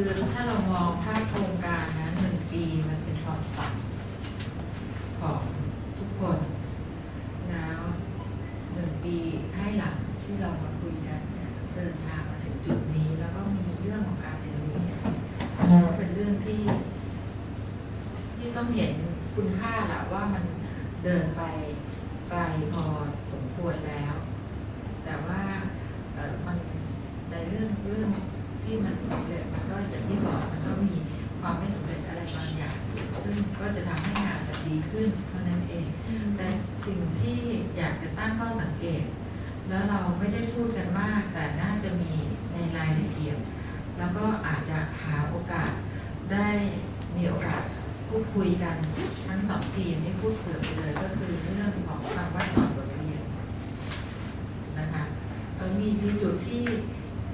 คือถ้าเรามองภาพโครงการนะหนึ่งปีมันเป็นความฝันของทุกคนแล้วหนึ่งปีให้หลังที่เรามาคุยกันเนี่ยเดินทางมาถึงจุดนี้ แล้วก็มีเรื่องของการเรียนรู้เนี่ยเป็นเรื่องที่ ที่ต้องเห็นคุณค่าแหละว่ามันเดินไปไกลพอสมควรแล้ว แต่ว่ามันในเรื่องเรื่อง ที่มันสำเร็จมันก็อย่างที่บอกมันก็มีความไม่สำเร็จอะไรบางอย่างอยู่ซึ่งก็จะทำให้งานมันดีขึ้นเท่านั้นเองแต่สิ่งที่อยากจะตั้งข้อสังเกต แล้วเราไม่ได้พูดกันมากแต่น่าจะมีในรายละเอียด แล้วก็อาจจะหาโอกาสได้มีโอกาสพูดคุยกันทั้งสองทีมที่พูดเผื่อไปเลยก็คือเรื่องของคำว่าถอดบทเรียนนะคะเออมีมีจุดที่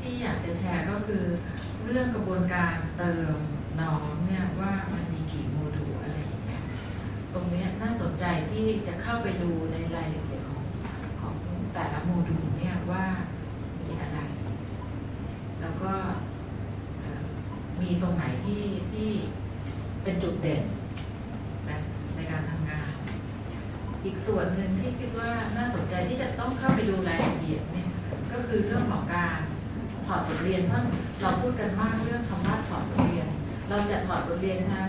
ที่อยากจะแชร์ก็ คือเรื่องกระบวนการเติมน้องเนี่ยว่ามันมีกี่โมดูลอะไรอย่างเงี้ยตรงเนี้ยน่าสนใจที่จะเข้าไปดูในรายละเอียดของของแต่ละโมดูลเนี่ยว่ามีอะไร แล้วก็มีตรงไหนที่ที่เป็นจุดเด่นนะในการทำงาน อีกส่วนหนึ่งที่คิดว่าน่าสนใจที่จะต้องเข้าไปดูรายละเอียดเนี่ยก็คือเรื่องของการ ถอดบทเรียนเพราะเราพูดกันมากเรื่องคำว่าถอดบทเรียน เราจะถอดบทเรียนทั้ง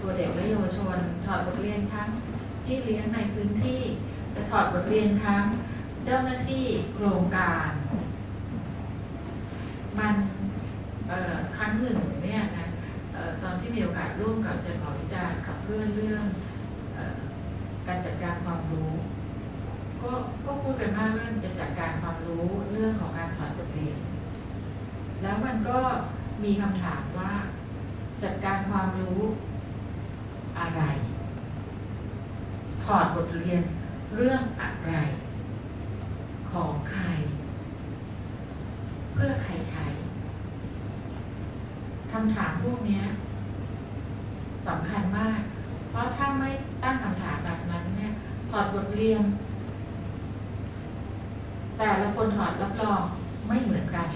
ตัวเด็กและเยาวชน ถอดบทเรียนทั้งพี่เลี้ยงในพื้นที่จะถอดบทเรียนทั้งเจ้าหน้าที่โครงการ มันครั้งหนึ่งเนี่ยนะออตอนที่มีโอกาสร่วมกับจัดหอวิจารณ์ขับเคลื่อนเรื่องออการจัดการความรู้ ก็ก็พูดกันมากเรื่องจะจัดการความรู้เรื่องของการถอดบทเรียน แล้วมันก็มีคำถามว่าจัดการความรู้อะไร ถอดบทเรียนเรื่องอะไร ของใคร เพื่อใครใช้คำถามพวกนี้สำคัญมาก เพราะถ้าไม่ตั้งคำถามแบบนั้นเนี่ยถอดบทเรียน แต่ละคนถอดรับรองไม่เหมือนกัน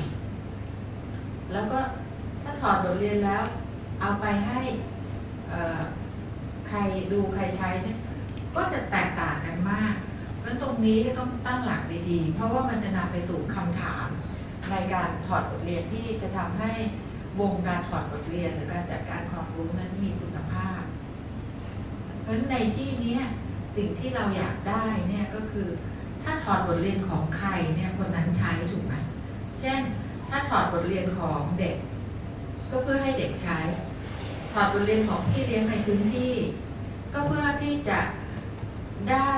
แล้วก็ถ้าถอดบทเรียนแล้ว เอาไปให้ใครดูใครใช้เนี่ยก็จะแตกต่างกันมากเพราะตรงนี้ก็ต้องตั้งหลักดีๆ เพราะว่ามันจะนำไปสู่คำถามในการถอดบทเรียนที่จะทำให้วงการถอดบทเรียนหรือการจัดการความรู้นั้นมีคุณภาพ เพราะในที่นี้สิ่งที่เราอยากได้เนี่ยก็คือ ถ้าถอดบทเรียนของใครเนี่ยคนนั้นใช้ถูกไหมเช่น ถอดบทเรียนของเด็ก ก็เพื่อให้เด็กใช้ ถอดบทเรียนของพี่เลี้ยงในพื้นที่ ก็เพื่อที่จะได้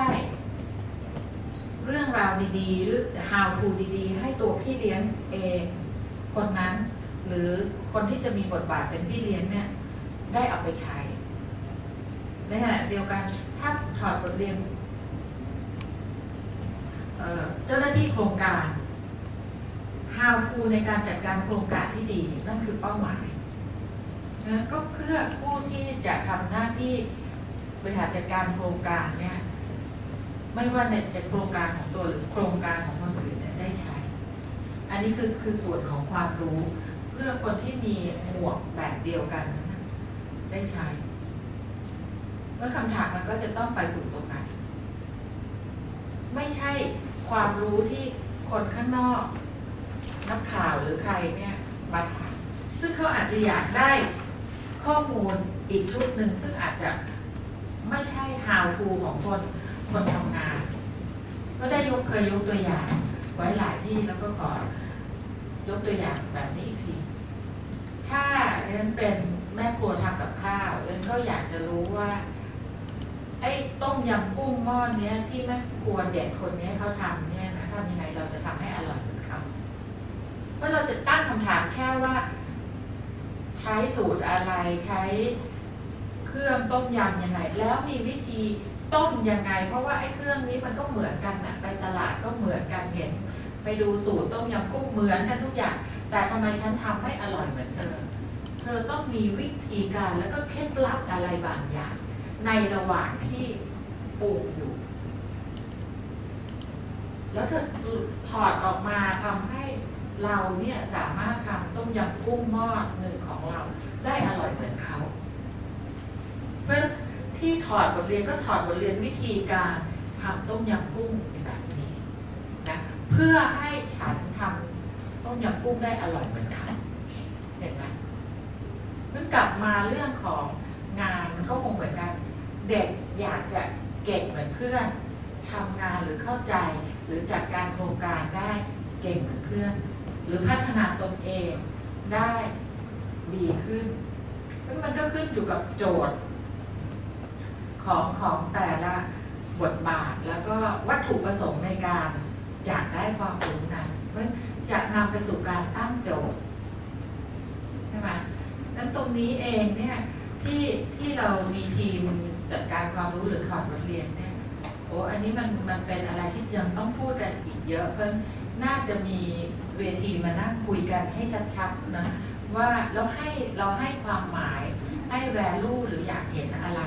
เรื่องราวดีๆ หรือ how to ดีๆ ให้ตัวพี่เลี้ยงเองคนนั้น หรือคนที่จะมีบทบาทเป็นพี่เลี้ยงเนี่ยได้เอาไปใช้ในขณะเดียวกันถ้าถอดบทเรียนเจ้าหน้าที่โครงการ how to ในการจัดการโครงการที่ดีนั่นคือเป้าหมายนะก็เพื่อผู้ที่จะทำหน้าที่บริหารจัดการโครงการเนี่ยไม่ว่าในจะโครงการของตัวหรือโครงการของคนอื่นเนี่ยได้ใช้ อันนี้คือคือส่วนของความรู้ เพื่อคนที่มีหมวกแบบเดียวกันนั้นได้ใช้ เมื่อคำถามมันก็จะต้องไปสู่ตรงนั้น ไม่ใช่ความรู้ที่คนข้างนอก นักข่าวหรือใครเนี่ยมาถามซึ่งเขาอาจจะอยากได้ข้อมูลอีกชุดหนึ่งซึ่งอาจจะไม่ใช่ how to ของคนคนทำงาน ก็ได้ยกเคยยกตัวอย่างไว้หลายที่แล้วก็ขอยกตัวอย่างแบบนี้อีกที ถ้าเรนเป็นแม่ครัวทำกับข้าวเรนก็อยากจะรู้ว่า ไอ้ต้มยำกุ้งหม้อเนี้ยที่แม่ครัวเด็กคนเนี้ยเขาทำเนี่ยนะทำยังไงเราจะทำให้อร่อยเหมือนเขา เพราเราจะตั้งคำถามแค่ว่า ใช้สูตรอะไรใช้เครื่องต้มยำยังไงแล้วมีวิธีต้มยังไง เพราะว่าไอ้เครื่องนี้มันก็เหมือนกันนะไปตลาดก็เหมือนกันเห็นไปดูสูตรต้มยำกุ้งเหมือนกันทุกอย่าง แต่ทำไมฉันทำไม่อร่อยเหมือนเธอเธอต้องมีวิธีการแล้วก็เคล็ดลับอะไรบางอย่าง ในระหว่างที่ปรุงอยู่ แล้วเธอถอดออกมาทำให้ เราเนี่ยสามารถทำต้มยำกุ้งหม้อหนึ่งของเราได้อร่อยเหมือนเขาเพราะที่ถอดบทเรียนก็ถอดบทเรียนวิธีการทำต้มยำกุ้งแบบนี้นะเพื่อให้ฉันทำต้มยำกุ้งได้อร่อยเหมือนเขาเห็นไหมมันกลับมาเรื่องของงานมันก็คงเหมือนกัน เด็กอยากจะเก่งเหมือนเพื่อนทำงานหรือเข้าใจ หรือจัดการโครงการได้เก่งเหมือนเพื่อน รือพัฒนาตนเองได้ดีขึ้นมันก็ขึ้นอยู่กับโจทย์ ของของแต่ละบทบาทแล้วก็วัตถุประสงค์ในการอยากได้ความรู้นั้นเพราะจะนำไปสู่การตั้งโจทย์ใช่ไหมนั้นตรงนี้เองเนี่ยที่ที่เรามีทีมจัดการความรู้หรือถอดบทเรียนเนี่ยโอ้อันนี้มันมันเป็นอะไรที่ยังต้องพูดกันอีกเยอะเพราะน่าจะมี เวทีมานั่งคุยกันให้ชัดๆนะว่าเราให้เราให้ความหมายให้ value หรืออยากเห็นอะไร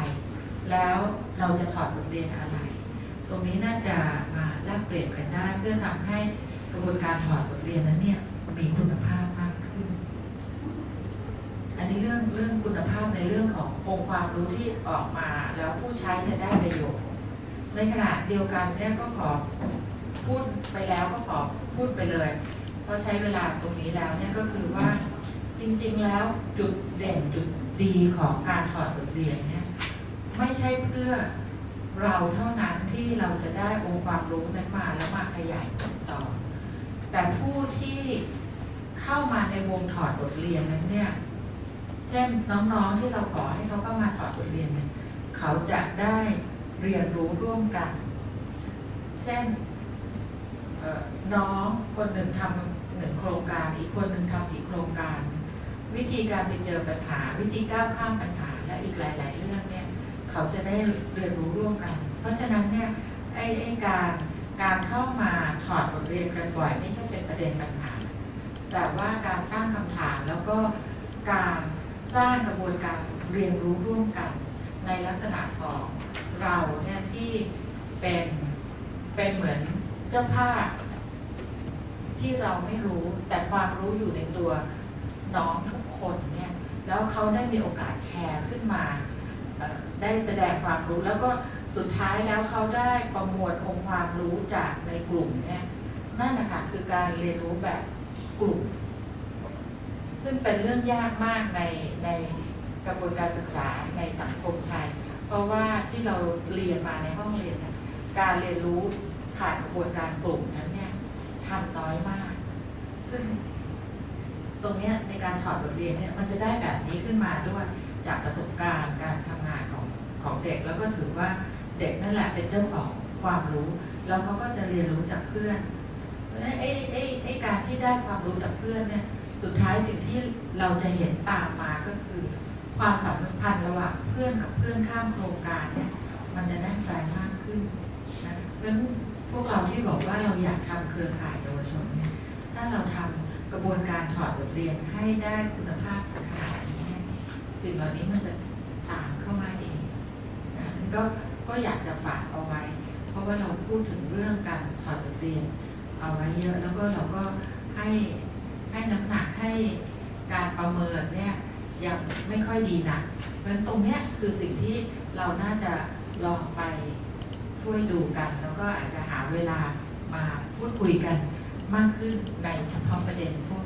แล้วเราจะถอดบทเรียนอะไร ตรงนี้น่าจะมาแลกเปลี่ยนกันได้เพื่อทำให้กระบวนการถอดบทเรียนนั้นเนี่ยมีคุณภาพมากขึ้น อันนี้เรื่องเรื่องคุณภาพในเรื่องขององค์ความรู้ที่ออกมาแล้วผู้ใช้จะได้ประโยชน์ในขณะเดียวกันเนี่ยก็ขอพูดไปแล้วก็ขอพูดไปเลย เพราะใช้เวลาตรงนี้แล้วเนี่ยก็คือว่าจริงๆแล้วจุดเด่นจุดดีของการถอดบทเรียนเนี่ยไม่ใช่เพื่อเราเท่านั้นที่เราจะได้องค์ความรู้นั้นมาแล้วมาขยายผลต่อ แต่ผู้ที่เข้ามาในวงถอดบทเรียนนั้นเนี่ยเช่นน้องๆที่เราขอให้เขาเข้ามาถอดบทเรียนเนี่ยเขาจะได้เรียนรู้ร่วมกัน เช่นน้องคนหนึ่งทำ นึ่งโครงการ อีกคนหนึ่งทำอีกโครงการ วิธีการไปเจอปัญหา วิธีก้าวข้ามปัญหาและอีกหลาย ๆ เรื่องเนี่ยเขาจะได้เรียนรู้ร่วมกัน เพราะฉะนั้นเนี่ยไอ้ไอ้การการเข้ามาถอดบทเรียนกันบ่อยไม่ใช่เป็นประเด็นปัญหา แต่ว่าการตั้งคำถามแล้วก็การสร้างกระบวนการเรียนรู้ร่วมกัน ในลักษณะของเราเนี่ยที่เป็นเป็นเหมือนเจ้าภาพ ที่เราไม่รู้แต่ความรู้อยู่ในตัวน้องทุกคนเนี่ยแล้วเขาได้มีโอกาสแชร์ขึ้นมา ได้แสดงความรู้แล้วก็สุดท้ายแล้วเขาได้ประมวลองค์ความรู้จากในกลุ่มเนี่ยนั่นนะคะคือการเรียนรู้แบบกลุ่ม ซึ่งเป็นเรื่องยากมากในในกระบวนการศึกษาในสังคมไทย เพราะว่าที่เราเรียนมาในห้องเรียน การเรียนรู้ผ่านกระบวนการกลุ่มนั้นเนี่ย ทำน้อยมาก ซึ่งตรงนี้ในการถอดบทเรียนเนี่ยมันจะได้แบบนี้ขึ้นมาด้วยจากประสบการณ์การทำงานของของเด็กแล้วก็ถือว่าเด็กนั่นแหละเป็นเจ้าของความรู้ แล้วเขาก็จะเรียนรู้จากเพื่อนเพราะฉะนั้นไอ้ไอ้ไอ้การที่ได้ความรู้จากเพื่อนเนี่ยสุดท้ายสิ่งที่เราจะเห็นตามมาก็คือ ความสัมพันธ์ระหว่างเพื่อนกับเพื่อนข้ามโครงการเนี่ยมันจะแน่นแฟนมากขึ้นนะเพราะฉะนั้น พวกเราที่บอกว่าเราอยากทำเครือข่ายเยาวชนเนี่ยถ้าเราทำกระบวนการถอดบทเรียนให้ได้คุณภาพขนาดนี้เนี่ยสิ่งเหล่านี้มันจะตามเข้ามาเองก็ก็อยากจะฝากเอาไว้ เพราะว่าเราพูดถึงเรื่องการถอดบทเรียนเอาไว้เยอะแล้วก็เราก็ให้ให้น้ำหนักให้การประเมินเนี่ยยังไม่ค่อยดีนะเพราะฉะนั้นตรงเนี้ยคือสิ่งที่เราน่าจะลองไป ช่วยดูกัน แล้วก็อาจจะหาเวลามาพูดคุยกันมากขึ้นในเฉพาะประเด็นพวก